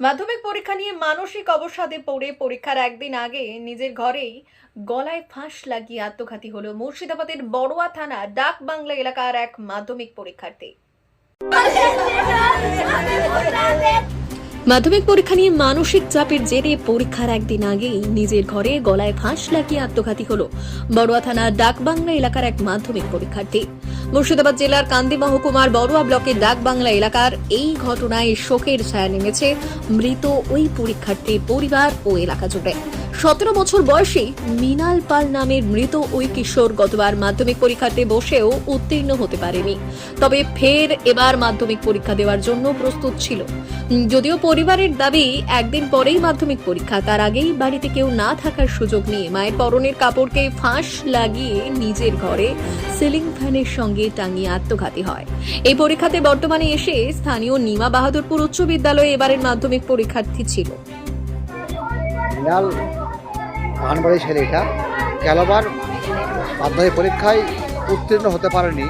মাধ্যমিক পরীক্ষা নিয়ে মানসিক অবসাদে পড়ে পরীক্ষার একদিন আগে নিজের ঘরেই গলায় ফাঁস লাগিয়ে আত্মঘাতী হলো মুর্শিদাবাদের বড়ুয়া থানা ডাক বাংলা এলাকার এক মাধ্যমিক পরীক্ষার্থী। মাধ্যমিক পরীক্ষা নিয়ে মানসিক চাপের জেরে পরীক্ষার একদিন আগেই নিজের ঘরে গলায় ফাঁস লাগিয়ে আত্মঘাতী হল। বড়ুয়া থানার ডাকবাংলা এলাকার এক মাধ্যমিক পরীক্ষার্থী। মুর্শিদাবাদ জেলার কান্দি মহকুমার বড়ুয়া ব্লকের ডাকবাংলা এলাকার এই ঘটনায় শোকের ছায়া নেমেছে মৃত ওই পরীক্ষার্থীর পরিবার ও এলাকা জুড়ে। সতেরো বছর বয়সী মিনাল পাল নামের মৃত ওই কিশোর গতবার মাধ্যমিক পরীক্ষাতে বসেও উত্তীর্ণ হতে পারেনি। তবে ফের এবার মাধ্যমিক পরীক্ষা দেওয়ার জন্য প্রস্তুত ছিল। যদিও পরিবারের দাবি, একদিন পরেই মাধ্যমিক পরীক্ষা, তার আগেই বাড়িতে কেউ না থাকার সুযোগ নিয়ে মায়ের পরনের কাপড়কে ফাঁস লাগিয়ে নিজের ঘরে সিলিং ফ্যানের সঙ্গে টাঙিয়ে আত্মঘাতী হয়। এই পরীক্ষাতে বর্তমানে এসে স্থানীয় নিমা বাহাদুরপুর উচ্চ বিদ্যালয়ে এবারের মাধ্যমিক পরীক্ষার্থী ছিল। মৃণাল পাহানবাড়ি ছেলে গেলবার মাধ্যমিক পরীক্ষায় উত্তীর্ণ হতে পারেনি।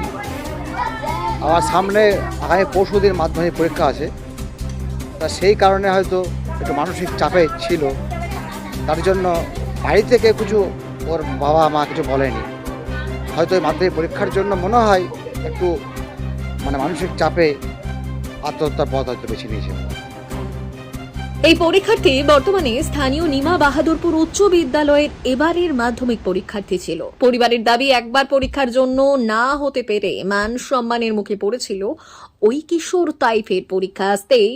আবার সামনে আগামী পরশু দিন মাধ্যমিক পরীক্ষা আছে। তা সেই কারণে হয়তো একটু মানসিক চাপে ছিল। তার জন্য বাড়ি থেকে কিছু ওর বাবা মা কিছু বলেনি। হয়তো মাধ্যমিক পরীক্ষার জন্য মনে হয় একটু মানে মানসিক চাপে আত্মহত্যার পথ হয়তো বেছে নিয়েছে এই পরীক্ষার্থী বর্তমানে স্থানীয় নিমা বাহাদুরপুর উচ্চ বিদ্যালয়ের এবারের মাধ্যমিক পরীক্ষার্থী ছিল। পরিবারের দাবি, একবার পরীক্ষার জন্য না হতে পেরে মান সম্মানের মুখে পড়েছিল ওই কিশোর তাইফের পরীক্ষা আসতেই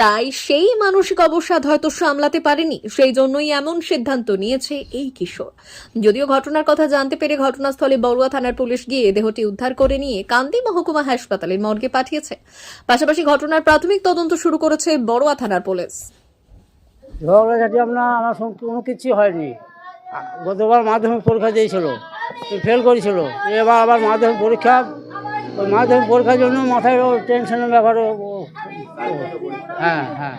তাই সেই মানসিক অবসাদ হয়তো সামলাতে পারেনি। সেই জন্যই এমন সিদ্ধান্ত নিয়েছে এই কিশোর। যদিও ঘটনার কথা জানতে পেরে ঘটনাস্থলে বড়ুয়া থানার পুলিশ গিয়ে দেহটি উদ্ধার করে নিয়ে কান্দি মহকুমা হাসপাতালের মর্গে পাঠিয়েছে। পাশাপাশি ঘটনার প্রাথমিক তদন্ত শুরু করেছে বড়ুয়া থানার পুলিশ। আমার কোনো কিছু হয়নি। গতবার মাধ্যমিক পরীক্ষা দিয়েছিল, ফেল করেছিল। এবার আবার মাধ্যমিক পরীক্ষা মাধ্যমিক পরীক্ষার জন্য মাথায় ও টেনশনের ব্যাপারে ও- ও- হ্যাঁ হ্যাঁ।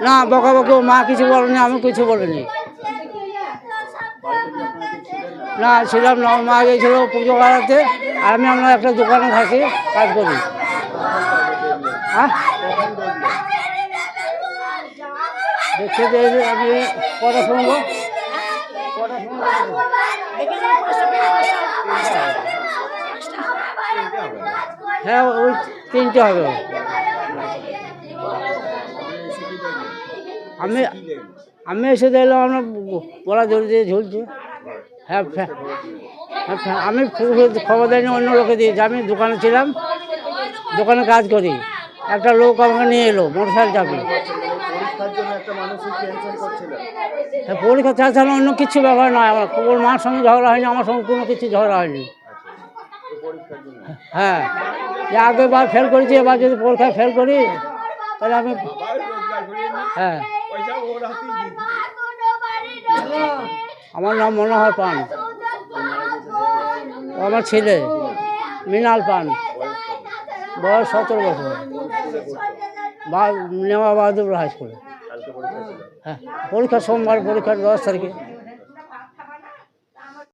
না, বকাবকি মা কিছু বলেনি, আমি কিছু বলিনি। না, ছিলাম না মা গিয়েছিল পুজো করাতে আর আমি আমরা একটা দোকানে থাকি, কাজ করি। হ্যাঁ? আমি শুনব? শুনব? হ্যাঁ ওই তিনটে হবে। আমি আমি এসে দেখলাম আমরা পড়া ধরে দিয়ে ঝুলছে। হ্যাঁ হ্যাঁ, আমি খবর দেয়নি অন্য লোকে দিয়েছি। আমি দোকানে ছিলাম দোকানে কাজ করি। একটা লোক আমাকে নিয়ে এলো মোটর সাইকেল চাপিয়ে হ্যাঁ, পরীক্ষা ছাড়া অন্য কিছু ব্যাপার নয় আমার। ওর মার সঙ্গে ঝগড়া হয়নি আমার সঙ্গে কোনো কিছু ঝগড়া হয়নি। হ্যাঁ যে আগেবার ফেল করেছি এবার যদি পরীক্ষায় ফেল করি তাহলে আমি হ্যাঁ। আমার নাম মনোহর পান। ও আমার ছেলে মৃণাল পান। বয়স সতেরো বছর। বা নেওয়া বাহাদুর হাই স্কুলে হ্যাঁ পরীক্ষা সোমবার পরীক্ষা দশ তারিখে।